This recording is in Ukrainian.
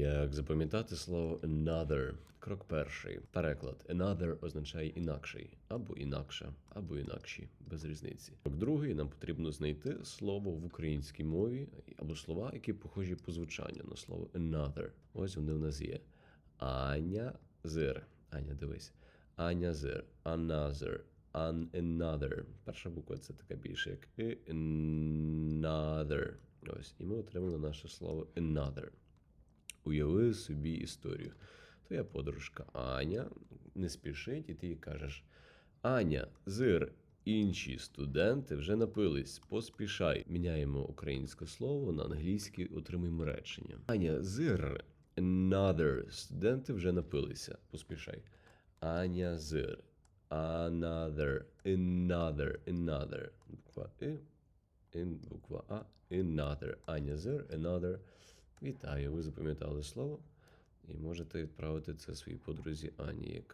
Як запам'ятати слово another? Крок перший. Переклад. Another означає інакший, або інакша, або інакші, без різниці. Крок другий. Нам потрібно знайти слово в українській мові або слова, які похожі по звучанню на слово another. Ось вони в нас є. Аня зир. Аня, дивись. Аня зир. Another. An another. Перша буква це така більше, як another. Ось. І ми отримали наше слово another. Уяви собі історію. Твоя подружка Аня не спішить, і ти їй кажеш: Аня, зир, інші студенти вже напились, поспішай. Міняємо українське слово на англійське, отримуємо речення. Аня, зир, another, студенти вже напилися, поспішай. Аня, зир, another, another, another. Буква in, буква А, another. Аня, зир, another. Вітаю, ви запам'ятали слово. І можете відправити це своїй подрузі Ані, яка